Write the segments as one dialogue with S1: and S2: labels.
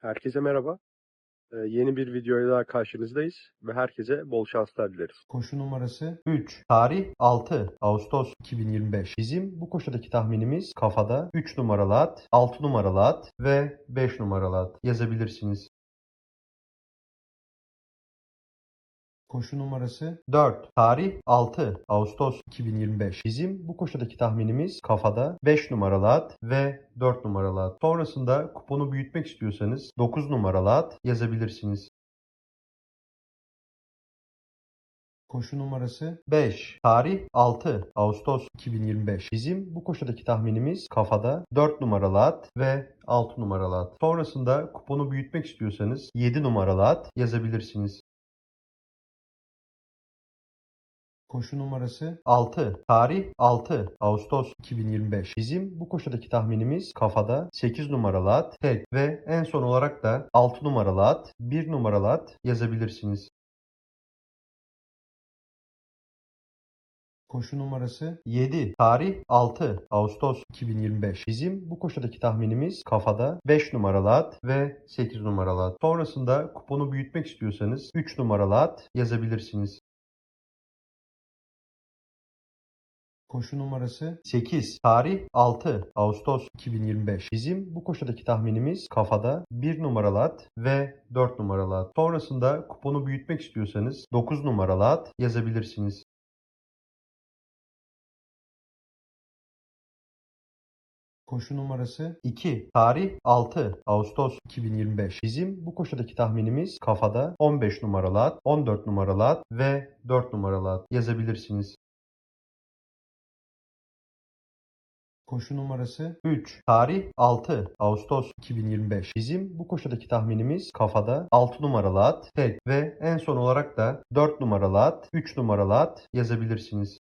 S1: Herkese merhaba. Ee, yeni bir videoyla daha karşınızdayız ve herkese bol şanslar dileriz.
S2: Koşu numarası 3. Tarih 6 Ağustos 2025. Bizim bu koşudaki tahminimiz kafada 3 numaralı at, 6 numaralı at ve 5 numaralı at yazabilirsiniz. Koşu numarası 4. Tarih 6 Ağustos 2025. Bizim bu koşudaki tahminimiz kafada 5 numaralı at ve 4 numaralı at. Sonrasında kuponu büyütmek istiyorsanız 9 numaralı at yazabilirsiniz. Koşu numarası 5. Tarih 6 Ağustos 2025. Bizim bu koşudaki tahminimiz kafada 4 numaralı at ve 6 numaralı at. Sonrasında kuponu büyütmek istiyorsanız 7 numaralı at yazabilirsiniz. Koşu numarası 6. Tarih 6 Ağustos 2025. Bizim bu koşudaki tahminimiz kafada 8 numaralı at, tek ve en son olarak da 6 numaralı at, 1 numaralı at yazabilirsiniz. Koşu numarası 7. Tarih 6 Ağustos 2025. Bizim bu koşudaki tahminimiz kafada 5 numaralı at ve 8 numaralı at. Sonrasında kuponu büyütmek istiyorsanız 3 numaralı at yazabilirsiniz. Koşu numarası 8. Tarih 6 Ağustos 2025. Bizim bu koşudaki tahminimiz kafada 1 numaralı at ve 4 numaralı at. Sonrasında kuponu büyütmek istiyorsanız 9 numaralı at yazabilirsiniz. Koşu numarası 2. Tarih 6 Ağustos 2025. Bizim bu koşudaki tahminimiz kafada 15 numaralı at, 14 numaralı at ve 4 numaralı at yazabilirsiniz. Koşu numarası 3. Tarih 6 Ağustos 2025. Bizim bu koşudaki tahminimiz kafada 6 numaralı at, tek ve en son olarak da 4 numaralı at, 3 numaralı at yazabilirsiniz.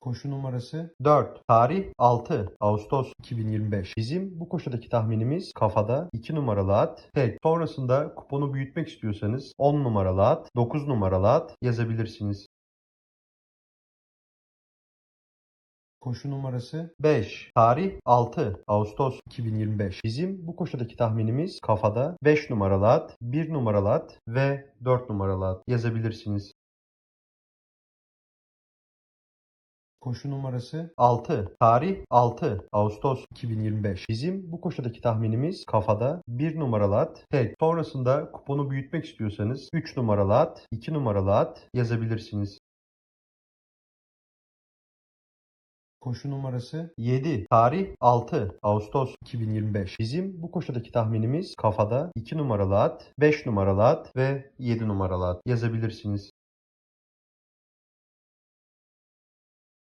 S2: Koşu numarası 4. Tarih 6 Ağustos 2025. Bizim bu koşudaki tahminimiz kafada 2 numaralı at, tek. Sonrasında kuponu büyütmek istiyorsanız 10 numaralı at, 9 numaralı at yazabilirsiniz. Koşu numarası 5. Tarih 6 Ağustos 2025. Bizim bu koşudaki tahminimiz kafada 5 numaralı at, 1 numaralı at ve 4 numaralı at yazabilirsiniz. Koşu numarası 6. Tarih 6 Ağustos 2025. Bizim bu koşudaki tahminimiz kafada 1 numaralı at, tek. Sonrasında kuponu büyütmek istiyorsanız 3 numaralı at, 2 numaralı at yazabilirsiniz. Koşu numarası 7. Tarih 6 Ağustos 2025. Bizim bu koşudaki tahminimiz kafada 2 numaralı at, 5 numaralı at ve 7 numaralı at yazabilirsiniz.